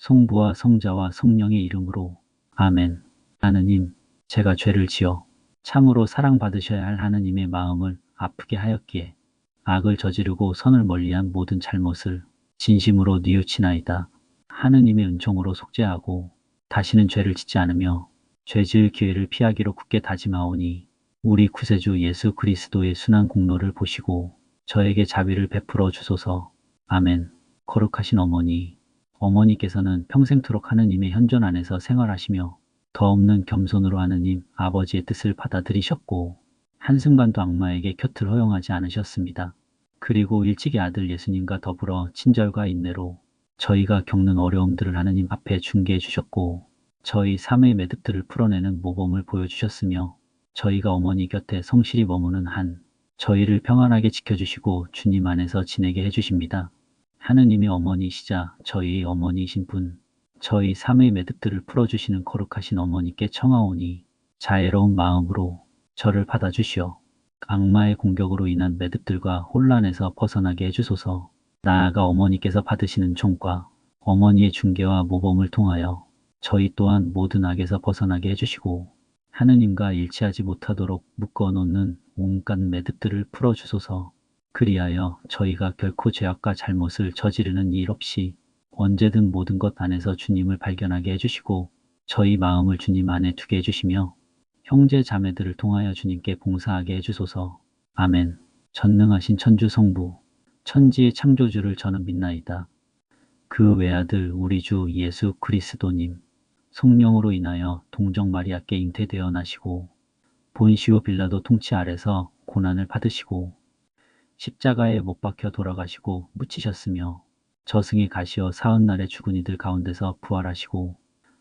성부와 성자와 성령의 이름으로 아멘. 하느님, 제가 죄를 지어 참으로 사랑받으셔야 할 하느님의 마음을 아프게 하였기에 악을 저지르고 선을 멀리한 모든 잘못을 진심으로 뉘우치나이다. 하느님의 은총으로 속죄하고 다시는 죄를 짓지 않으며 죄 지을 기회를 피하기로 굳게 다짐하오니 우리 구세주 예수 그리스도의 순한 공로를 보시고 저에게 자비를 베풀어 주소서. 아멘. 거룩하신 어머니, 어머니께서는 평생토록 하느님의 현존 안에서 생활하시며 더 없는 겸손으로 하느님 아버지의 뜻을 받아들이셨고 한순간도 악마에게 곁을 허용하지 않으셨습니다. 그리고 일찍이 아들 예수님과 더불어 친절과 인내로 저희가 겪는 어려움들을 하느님 앞에 중개해 주셨고 저희 삶의 매듭들을 풀어내는 모범을 보여주셨으며 저희가 어머니 곁에 성실히 머무는 한 저희를 평안하게 지켜주시고 주님 안에서 지내게 해주십니다. 하느님의 어머니시자 저희의 어머니이신 분, 저희 삶의 매듭들을 풀어주시는 거룩하신 어머니께 청하오니 자애로운 마음으로 저를 받아주시어 악마의 공격으로 인한 매듭들과 혼란에서 벗어나게 해주소서. 나아가 어머니께서 받으시는 총과 어머니의 중계와 모범을 통하여 저희 또한 모든 악에서 벗어나게 해주시고 하느님과 일치하지 못하도록 묶어놓는 온갖 매듭들을 풀어주소서 그리하여 저희가 결코 죄악과 잘못을 저지르는 일 없이 언제든 모든 것 안에서 주님을 발견하게 해주시고 저희 마음을 주님 안에 두게 해주시며 형제 자매들을 통하여 주님께 봉사하게 해주소서. 아멘. 전능하신 천주 성부, 천지의 창조주를 저는 믿나이다. 그 외아들 우리 주 예수 그리스도님, 성령으로 인하여 동정 마리아께 잉태되어 나시고 본시오 빌라도 통치 아래서 고난을 받으시고 십자가에 못 박혀 돌아가시고 묻히셨으며 저승에 가시어 사흔날에 죽은 이들 가운데서 부활하시고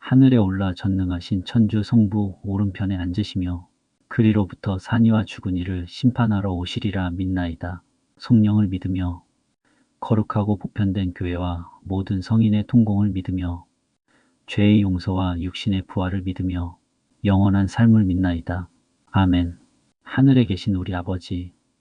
하늘에 올라 전능하신 천주 성부 오른편에 앉으시며 그리로부터 산이와 죽은 이를 심판하러 오시리라 믿나이다. 성령을 믿으며 거룩하고 보편된 교회와 모든 성인의 통공을 믿으며 죄의 용서와 육신의 부활을 믿으며 영원한 삶을 믿나이다. 아멘. 하늘에 계신 우리 아버지,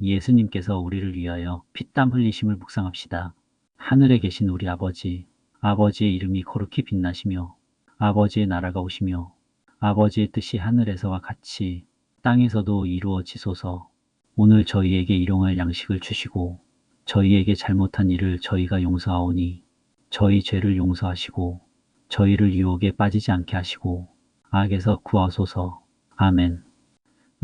예수님께서 우리를 위하여 피땀 흘리심을 묵상합시다. 하늘에 계신 우리 아버지, 아버지의 이름이 거룩히 빛나시며 아버지의 나라가 오시며 아버지의 뜻이 하늘에서와 같이 땅에서도 이루어지소서. 오늘 저희에게 일용할 양식을 주시고 저희에게 잘못한 일을 저희가 용서하오니 저희 죄를 용서하시고 저희를 유혹에 빠지지 않게 하시고 악에서 구하소서. 아멘.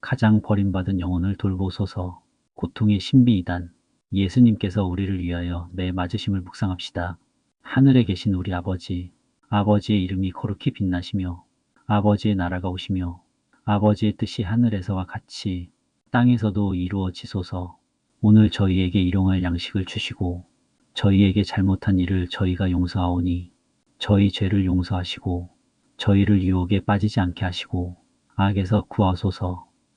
가장 버림받은 영혼을 돌보소서. 고통의 신비이단 예수님께서 우리를 위하여 매 맞으심을 묵상합시다. 하늘에 계신 우리 아버지, 아버지의 이름이 거룩히 빛나시며 아버지의 나라가 오시며 아버지의 뜻이 하늘에서와 같이 땅에서도 이루어지소서. 오늘 저희에게 일용할 양식을 주시고 저희에게 잘못한 일을 저희가 용서하오니 저희 죄를 용서하시고 저희를 유혹에 빠지지 않게 하시고 악에서 구하소서.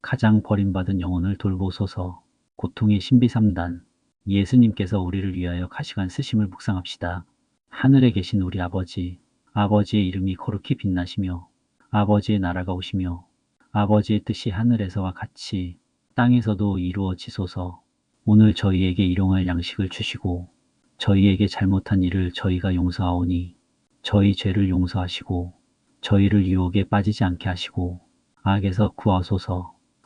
가장 버림받은 영혼을 돌보소서. 고통의 신비 3단. 예수님께서 우리를 위하여 가시관 쓰심을 묵상합시다. 하늘에 계신 우리 아버지, 아버지의 이름이 거룩히 빛나시며 아버지의 나라가 오시며 아버지의 뜻이 하늘에서와 같이 땅에서도 이루어지소서. 오늘 저희에게 일용할 양식을 주시고 저희에게 잘못한 일을 저희가 용서하오니 저희 죄를 용서하시고 저희를 유혹에 빠지지 않게 하시고 악에서 구하소서.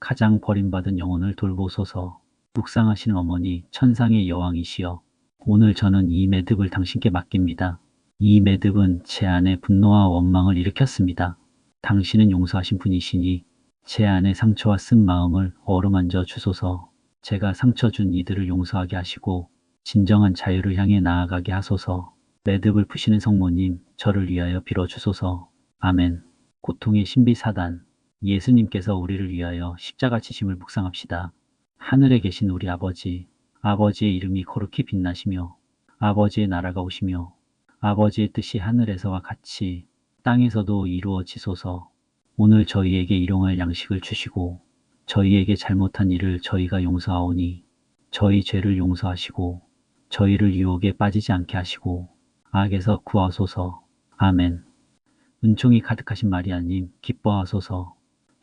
가장 버림받은 영혼을 돌보소서. 묵상하시는 어머니 천상의 여왕이시여 오늘 저는 이 매듭을 당신께 맡깁니다. 이 매듭은 제 안에 분노와 원망을 일으켰습니다. 당신은 용서하신 분이시니 제 안에 상처와 쓴 마음을 어루만져 주소서. 제가 상처 준 이들을 용서하게 하시고 진정한 자유를 향해 나아가게 하소서. 매듭을 푸시는 성모님, 저를 위하여 빌어주소서. 아멘. 고통의 신비 사단, 예수님께서 우리를 위하여 십자가 지심을 묵상합시다. 하늘에 계신 우리 아버지, 아버지의 이름이 거룩히 빛나시며 아버지의 나라가 오시며 아버지의 뜻이 하늘에서와 같이 땅에서도 이루어지소서. 오늘 저희에게 일용할 양식을 주시고 저희에게 잘못한 일을 저희가 용서하오니 저희 죄를 용서하시고 저희를 유혹에 빠지지 않게 하시고 악에서 구하소서. 아멘. 은총이 가득하신 마리아님 기뻐하소서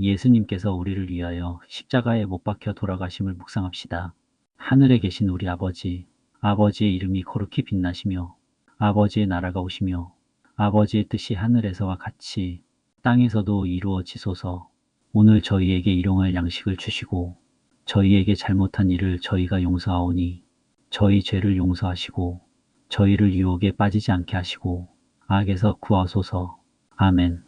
예수님께서 우리를 위하여 십자가에 못 박혀 돌아가심을 묵상합시다. 하늘에 계신 우리 아버지 아버지의 이름이 거룩히 빛나시며 아버지의 나라가 오시며 아버지의 뜻이 하늘에서와 같이 땅에서도 이루어지소서 오늘 저희에게 일용할 양식을 주시고 저희에게 잘못한 일을 저희가 용서하오니 저희 죄를 용서하시고 저희를 유혹에 빠지지 않게 하시고 악에서 구하소서. 아멘.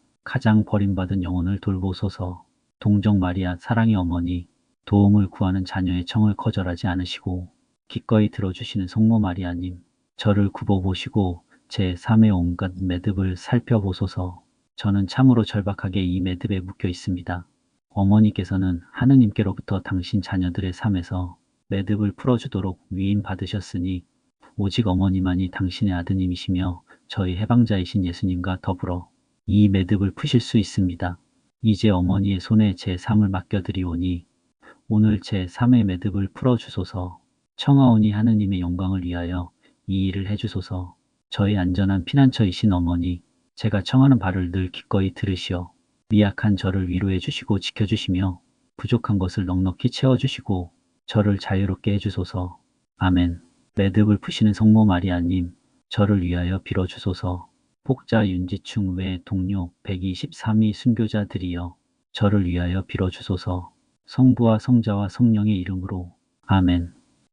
가장 버림받은 영혼을 돌보소서. 동정 마리아 사랑의 어머니, 도움을 구하는 자녀의 청을 거절하지 않으시고 기꺼이 들어주시는 성모 마리아님, 저를 굽어보시고 제 삶의 온갖 매듭을 살펴보소서. 저는 참으로 절박하게 이 매듭에 묶여 있습니다. 어머니께서는 하느님께로부터 당신 자녀들의 삶에서 매듭을 풀어주도록 위임 받으셨으니 오직 어머니만이 당신의 아드님이시며 저희 해방자이신 예수님과 더불어 이 매듭을 푸실 수 있습니다. 이제 어머니의 손에 제 삶을 맡겨드리오니 오늘 제 삶의 매듭을 풀어주소서 청하오니 하느님의 영광을 위하여 이 일을 해주소서 저희 안전한 피난처이신 어머니 제가 청하는 바를 늘 기꺼이 들으시어 미약한 저를 위로해 주시고 지켜주시며 부족한 것을 넉넉히 채워주시고 저를 자유롭게 해주소서. 아멘. 매듭을 푸시는 성모 마리아님, 저를 위하여 빌어주소서. 복자 윤지충 외 동료 123위 순교자들이여 저를 위하여 빌어주소서. 성부와 성자와 성령의 이름으로. 아멘.